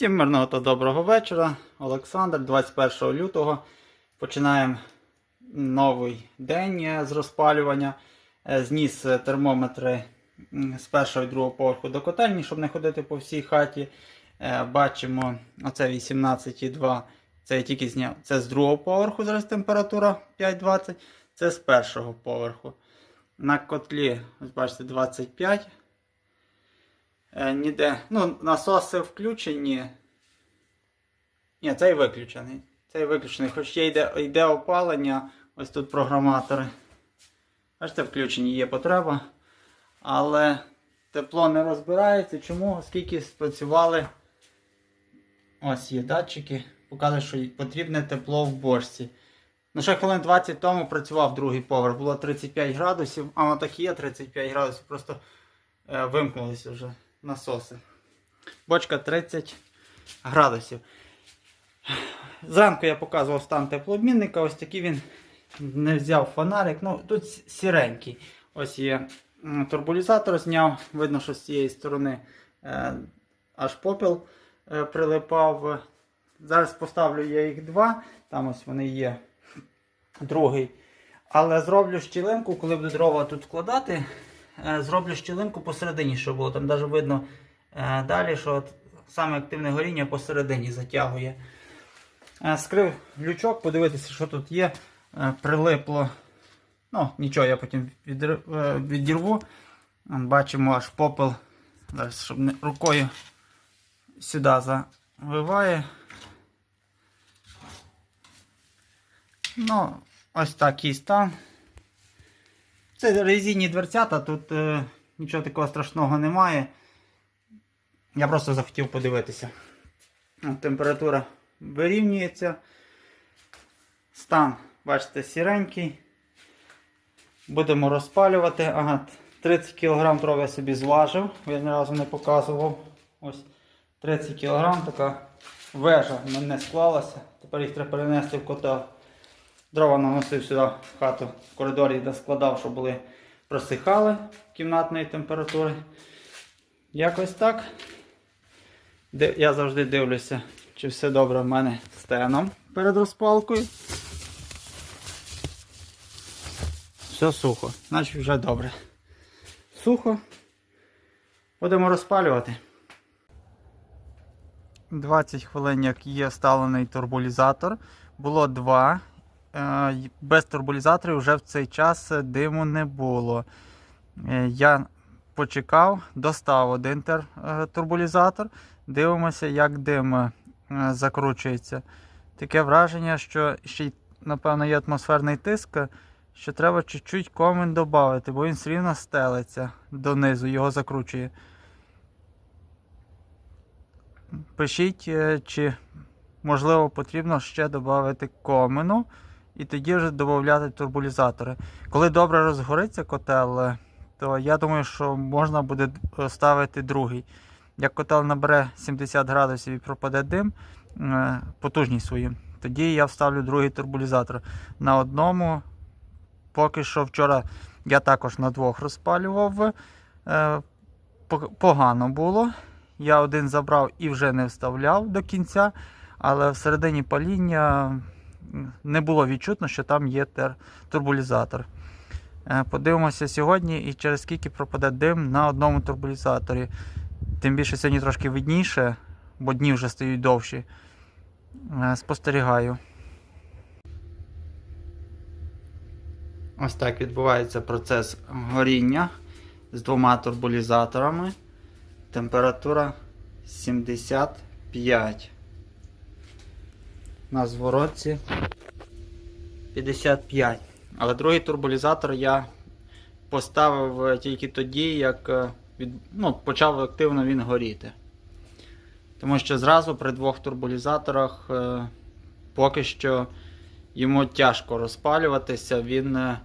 Всім мирного та доброго вечора. Олександр, 21 лютого. Починаємо новий день е, з розпалювання. Е, Зніс е, термометри з першого і другого поверху до котельні, щоб не ходити по всій хаті. Бачимо, оце 18,2. Це я тільки зняв. Це з другого поверху зараз температура 5,20. Це з першого поверху. На котлі, бачите, 25. Е, ніде. Ну, насоси включені. Ні, цей виключений. Цей виключений. Хоч є йде, йде опалення, ось тут програматори. Бачите, включені є потреба. Але тепло не розбирається. Чому? Оскільки спрацювали. Ось є датчики. Показує, що потрібне тепло в бочці. Ну, ще хвилин 20 тому працював другий поверх. Було 35 градусів, а воно так і є 35 градусів. Просто е, вимкнулися вже насоси. Бочка 30 градусів. Зранку я показував стан теплообмінника. Ось такий він не взяв фонарик. Ну, тут сіренький. Ось є турбулізатор зняв. Видно, що з цієї сторони е, аж попіл е, прилипав. Зараз поставлю я їх два. Там ось вони є. Другий. Але зроблю щілинку, коли буду дрова тут вкладати. Е, Зроблю щілинку посередині, щоб було. Там навіть видно е, далі, що саме активне горіння посередині затягує. Е, Скрив лючок, подивитися, що тут є. Прилипло. Ну, нічого, я потім відірву. Бачимо аж попел. Щоб не рукою сюди завиває. Ну, ось такий стан. Це резинні дверцята, тут е, нічого такого страшного немає. Я просто захотів подивитися. Температура вирівнюється. Стан, бачите, сіренький. Будемо розпалювати. Ага, 30 кг дров я собі зважив, я ні разу не показував. Ось 30 кг така вежа мене склалася. Тепер їх треба перенести в котел. Дрова наносив сюди в хату в коридорі, де складав, щоб були просихали кімнатної температури. Якось так. Я завжди дивлюся, чи все добре в мене з теном перед розпалкою. Все сухо, значить вже добре. Сухо. Будемо розпалювати. 20 хвилин, як є вставлений турбулізатор. Було 2. Без турбулізаторів вже в цей час е, диму не було. Е, Я почекав, достав один е. Дивимося, як дим е, закручується. Таке враження, що ще й, напевно, є атмосферний тиск, е, що треба чуть-чуть комен додати, бо він все рівно стелиться донизу, його закручує. Пишіть, е, чи можливо потрібно ще додати комену і тоді вже додати турбулізатори. Коли добре розгориться котел, е, то я думаю, що можна буде е, ставити другий. Як котел набере 70 градусів і пропаде дим, е, потужність свою, тоді я вставлю другий турбулізатор. На одному, поки що вчора я також на двох розпалював. Погано було. Я один забрав і вже не вставляв до кінця, але всередині паління не було відчутно, що там є турбулізатор. Е, Подивимося сьогодні і через скільки пропаде дим на одному турбулізаторі. Тим більше сьогодні трошки видніше, бо дні вже стають довші. Е, Спостерігаю. Ось так відбувається процес горіння з двома турбулізаторами. Температура 75. На зворотці 55. Але другий турбулізатор я поставив е, тільки тоді, як е, від, ну, почав активно він горіти. Тому що зразу при двох турбулізаторах е, поки що йому тяжко розпалюватися, він е,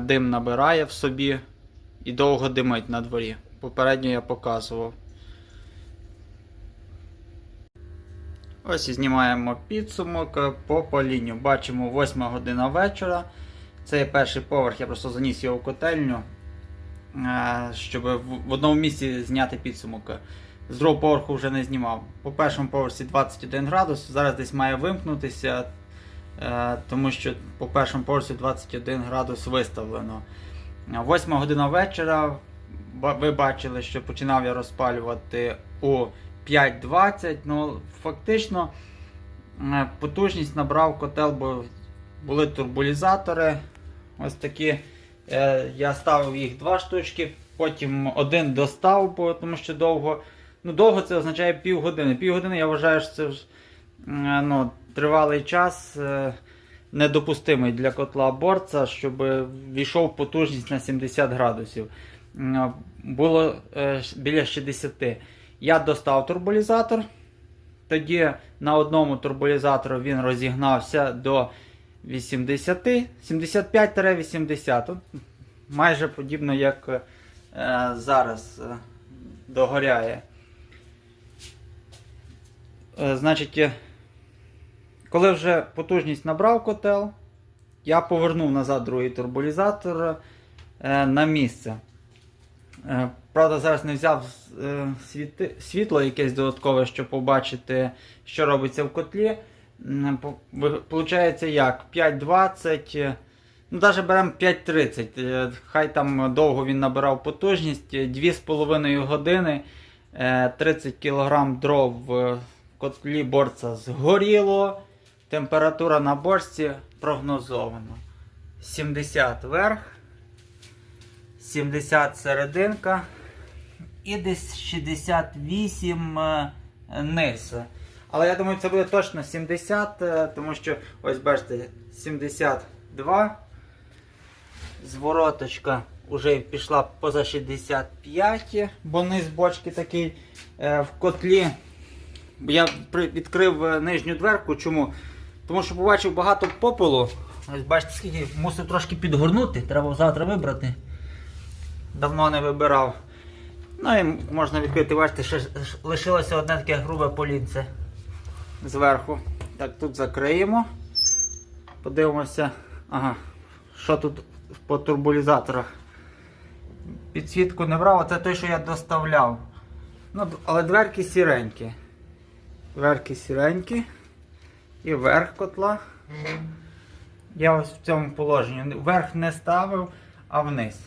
дим набирає в собі і довго димить на дворі. Попередньо я показував. Ось і знімаємо підсумок е, по полінню. Бачимо 8 година вечора. Це перший поверх, я просто заніс його в котельню, е, щоб в одному місці зняти підсумок. з другого поверху вже не знімав. По першому поверсі 21 градус, зараз десь має вимкнутися, е, тому що по першому поверсі 21 градус виставлено. Е, Восьма година вечора. Ви бачили, що починав я розпалювати у 5.20. Ну, фактично е, потужність набрав котел, бо були турбулізатори. Ось такі. Е, Я ставив їх два штучки, потім один достав, бо, тому що довго. Ну, довго це означає півгодини. Півгодини я вважаю, що це ж е, ну, тривалий час недопустимий для котла борца, щоб війшов потужність на 70 градусів. Було біля 60. Я достав турбулізатор. Тоді на одному турбулізатору він розігнався до 80, 75-80. Майже подібно як е, зараз е, догоряє. Е, значить, е, коли вже потужність набрав котел, я повернув назад другий турбулізатор е, на місце. Е, Правда, зараз не взяв е, світло якесь додаткове, щоб побачити, що робиться в котлі. Получається як? 5.20, е, ну навіть беремо 5.30. е, Хай там довго він набирав потужність, е, 2,5 години, е, 30 кг дров в котлі борца згоріло. Температура на борці прогнозована. 70 верх, 70 серединка і десь 68 е, низ. Але я думаю, це буде точно 70, е, тому що ось бачите, 72. Звороточка вже пішла поза 65, бо низ бочки такий е, в котлі. Я відкрив нижню дверку. Чому? Тому що побачив багато попелу. Ось бачите, скільки мусив трошки підгорнути, треба завтра вибрати. Давно не вибирав. Ну і можна відкрити, бачите, ще лишилося одне таке грубе полінце зверху. Так, тут закриємо. Подивимося. Ага. Що тут по турбулізаторах? Підсвітку не брав, це той, що я доставляв. Ну, але дверки сіренькі. Дверки сіренькі. І верх котла. Я ось в цьому положенні. Вверх не ставив, а вниз.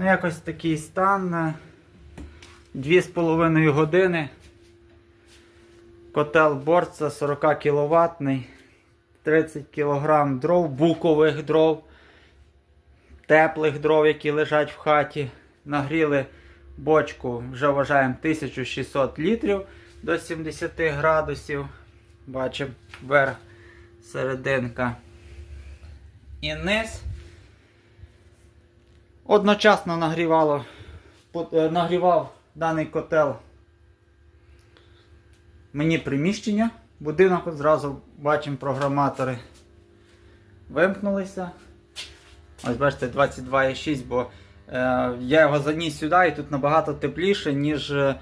Ну, якось такий стан. з половиною години. Котел борца 40 кВт, 30 кг дров, букових дров, теплих дров, які лежать в хаті. Нагріли бочку, вже вважаємо 1600 літрів до 70 градусів. Бачимо верх, серединка і низ. Одночасно нагрівало, е, нагрівав даний котел мені приміщення, будинок, зразу бачимо програматори вимкнулися. Ось бачите, 22,6, бо е, я його заніс сюди і тут набагато тепліше, ніж е,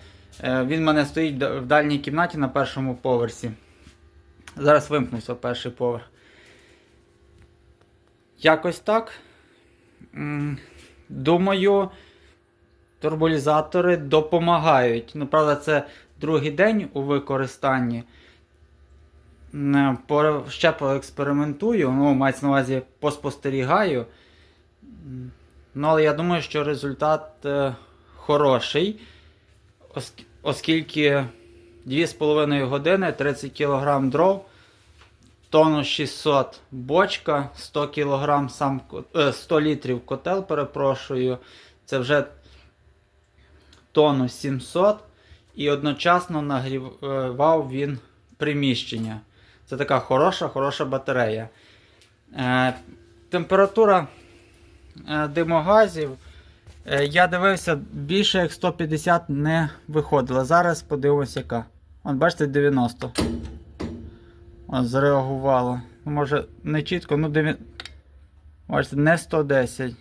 він в мене стоїть в дальній кімнаті на першому поверсі. Зараз вимкнувся перший поверх. Якось так. Думаю, турбулізатори допомагають. Ну, правда, це другий день у використанні. По- Ще поекспериментую, ну, мається на увазі поспостерігаю. Ну, але я думаю, що результат е, хороший, оскільки 2,5 години 30 кг дров, тонну 600 бочка, 100 кг сам е, 100 літрів котел, перепрошую, це вже тонну 700 і одночасно нагрівав він приміщення. Це така хороша, хороша батарея. Е, температура е, димогазів. е, я дивився, більше як 150 не виходило. Зараз подивимось, яка. От бачите, 90. Зреагувало. Ну, Може, не чітко, ну 9. Бачите, не 110.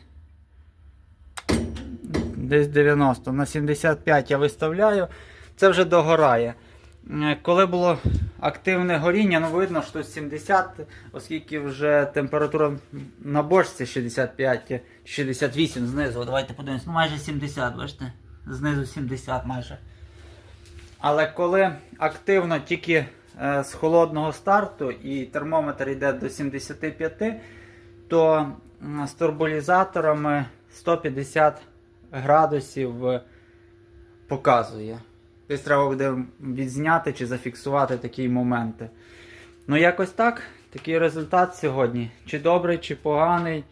Десь 90. На 75 я виставляю. Це вже догорає. Е, Коли було активне горіння, ну видно, що 70, оскільки вже температура на бочці 65, 68 знизу. Давайте подивимось. Ну майже 70, бачите? знизу 70 майже. Але коли активно тільки з холодного старту і термометр йде до 75, то з турбулізаторами 150 градусів е, показує. Десь треба буде відзняти чи зафіксувати такі моменти. Ну, якось так. Такий результат сьогодні. Чи добрий, чи поганий.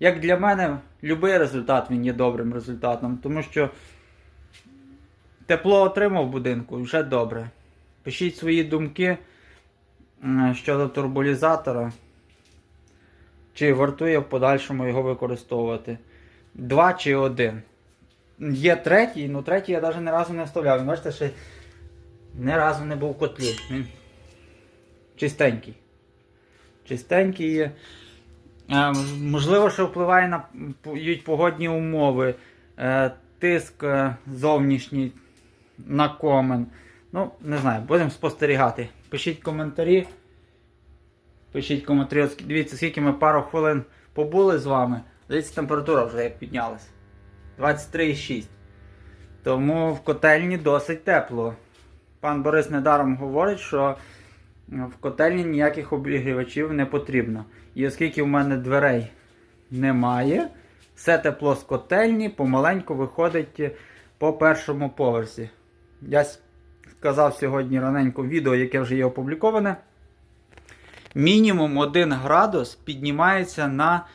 Як для мене, будь-який результат він є добрим результатом, тому що тепло отримав в будинку вже добре. Пишіть свої думки щодо турбулізатора. Чи вартує в подальшому його використовувати? Два чи один. Є третій, але третій я навіть ні разу не вставляв. Він, бачите, ще ні разу не був в котлі. Він чистенький. Чистенький є. Е, Можливо, що впливає на погодні умови, е, тиск е, зовнішній на комен. Ну, не знаю, будемо спостерігати. Пишіть коментарі. Пишіть коментарі. Дивіться, скільки ми пару хвилин побули з вами. Дивіться, температура вже як піднялась. 23,6. Тому в котельні досить тепло. Пан Борис недаром говорить, що в котельні ніяких обігрівачів не потрібно. І оскільки в мене дверей немає, все тепло з котельні помаленьку виходить по першому поверсі. Я сказав сьогодні раненько відео, яке вже є опубліковане. Мінімум 1 градус піднімається на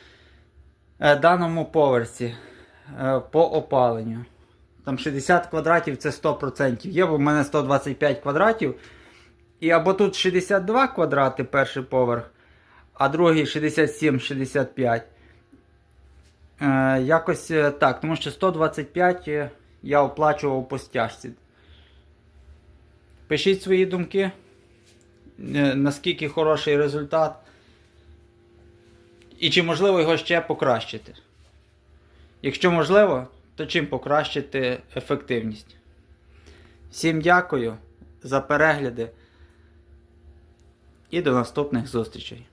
е, даному поверсі е, по опаленню. Там 60 квадратів це 100%. Є, бо в мене 125 квадратів. І або тут 62 квадрати перший поверх, а другий 67-65. Е, якось так, тому що 125 е, я оплачував по стяжці. Пишіть свої думки, е, наскільки хороший результат. І чи можливо його ще покращити. Якщо можливо, то чим покращити ефективність. Всім дякую за перегляди і до наступних зустрічей.